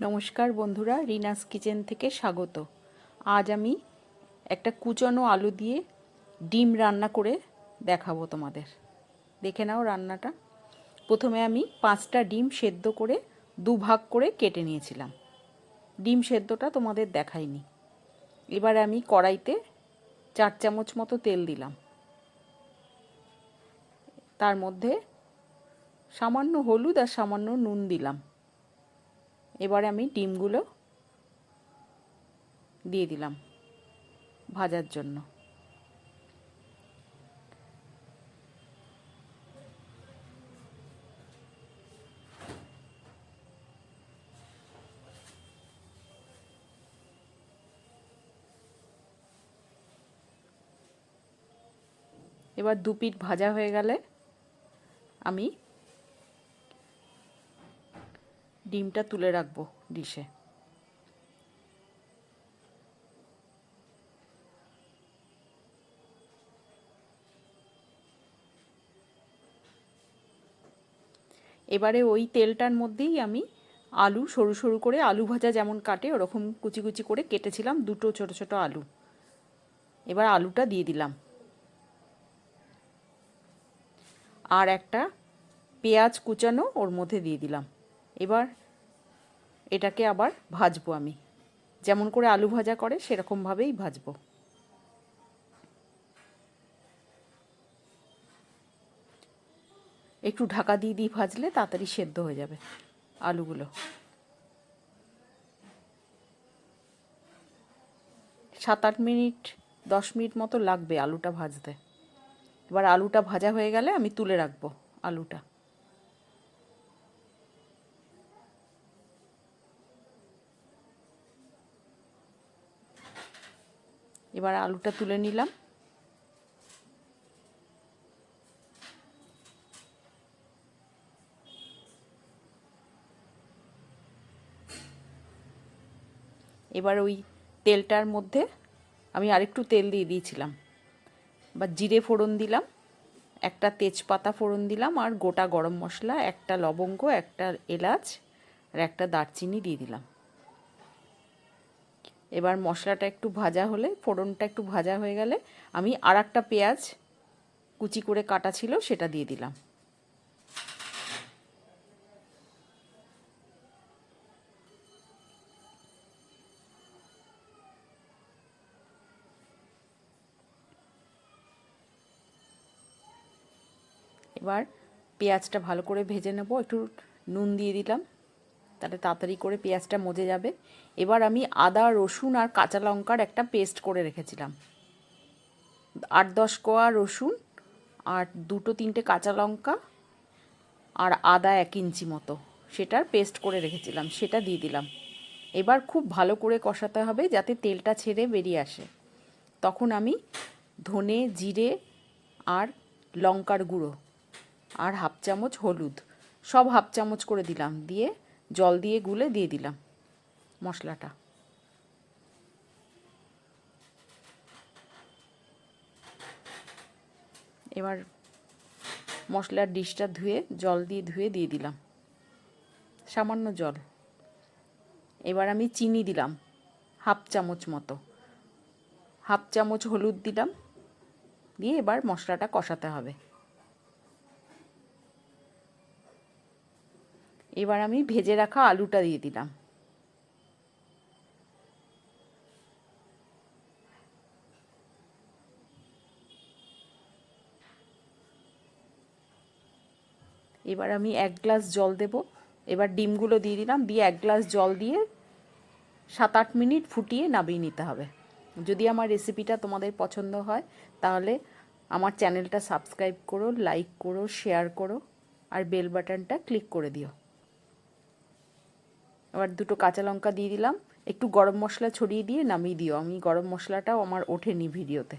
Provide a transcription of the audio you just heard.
নমস্কার বন্ধুরা, রিনাস কিচেন থেকে স্বাগত। আজ আমি একটা কুচনো আলু দিয়ে ডিম রান্না করে দেখাবো তোমাদের। দেখে নাও রান্নাটা। প্রথমে আমি পাঁচটা ডিম সেদ্ধ করে দু ভাগ করে কেটে নিয়েছিলাম। ডিম সেদ্ধটা তোমাদের দেখাইনি। এবার আমি কড়াইতে চার চামচ মতো তেল দিলাম। তার মধ্যে সামান্য হলুদ আর সামান্য নুন দিলাম। এবারে আমি ডিমগুলো দিয়ে দিলাম ভাজার জন্য। এবার দু পিঠ ভাজা হয়ে গেলে আমি ডিমটা তুলে রাখব ডিশে। এবারে ওই তেলটার মধ্যেই আমি আলু, সরু সরু করে আলু ভাজা যেমন কাটে, ওরকম কুচি কুচি করে কেটেছিলাম দুটো ছোট ছোট আলু। এবার আলুটা দিয়ে দিলাম। আর একটা পেঁয়াজ কুচানো ওর মধ্যে দিয়ে দিলাম। এবার এটাকে আবার ভাজবো আমি। যেমন করে আলু ভাজা করে, সেরকমভাবেই ভাজবো। একটু ঢাকা দিয়ে দিয়ে ভাজলে তাড়াতাড়ি সেদ্ধ হয়ে যাবে আলুগুলো। সাত আট মিনিট, দশ মিনিট মতো লাগবে আলুটা ভাজতে। এবার আলুটা ভাজা হয়ে গেলে আমি তুলে রাখব আলুটা। এবার আলুটা তুলে নিলাম। এবার ওই তেলটার মধ্যে আমি আরেকটু তেল দিয়ে দিয়েছিলাম। বা জিরে ফোড়ন দিলাম, একটা তেজপাতা ফোড়ন দিলাম, আর গোটা গরম মশলা, একটা লবঙ্গ, একটা এলাচ, আর একটা দারচিনি দিয়ে দিলাম। এবার মশলাটা একটু ভাজা হলে, ফোড়নটা একটু ভাজা হয়ে গেলে আমি আর একটা পেঁয়াজ কুচি করে কাটা ছিল সেটা দিয়ে দিলাম। এবার পেঁয়াজটা ভালো করে ভেজে নেব, একটু নুন দিয়ে দিলাম। তাহলে তাড়াতাড়ি করে পেঁয়াজটা মজে যাবে। এবার আমি আদা, রসুন আর কাঁচা লঙ্কার একটা পেস্ট করে রেখেছিলাম। আট, দশ কোয়া রসুন আর দুটো, তিনটে কাঁচা লঙ্কা আর আদা এক ইঞ্চি মতো সেটার পেস্ট করে রেখেছিলাম, সেটা দিয়ে দিলাম। এবার খুব ভালো করে কষাতে হবে যাতে তেলটা ছেড়ে বেরিয়ে আসে। তখন আমি ধনে, জিরে আর লঙ্কার গুঁড়ো আর হাফ চামচ হলুদ সব হাফ চামচ করে দিলাম। দিয়ে জল দিয়ে গুলে দিয়ে দিলাম মশলাটা। এবার মশলার ডিশটা ধুয়ে, জল দিয়ে ধুয়ে দিয়ে দিলাম। সামান্য জল। এবার আমি চিনি দিলাম, হাফ চামচ মতো। হাফ চামচ হলুদ দিলাম, দিয়ে এবার মশলাটা কষাতে হবে। এবার আমি ভেজে রাখা আলুটা দিয়ে দিলাম। এবার আমি এক গ্লাস জল দেব। এবার ডিমগুলো দিয়ে দিলাম। দিয়ে এক গ্লাস জল দিয়ে সাত আট মিনিট ফুটিয়ে নামিয়ে নিতে হবে। যদি আমার রেসিপিটা তোমাদের পছন্দ হয়, তাহলে আমার চ্যানেলটা সাবস্ক্রাইব করো, লাইক করো, শেয়ার করো, আর বেল বাটনটা ক্লিক করে দিও। এবার দুটো কাঁচা লঙ্কা দিয়ে দিলাম। একটু গরম মশলা ছড়িয়ে দিয়ে নামিয়ে দিও। আমি গরম মশলাটাও আমার ওঠেনি ভিডিওতে।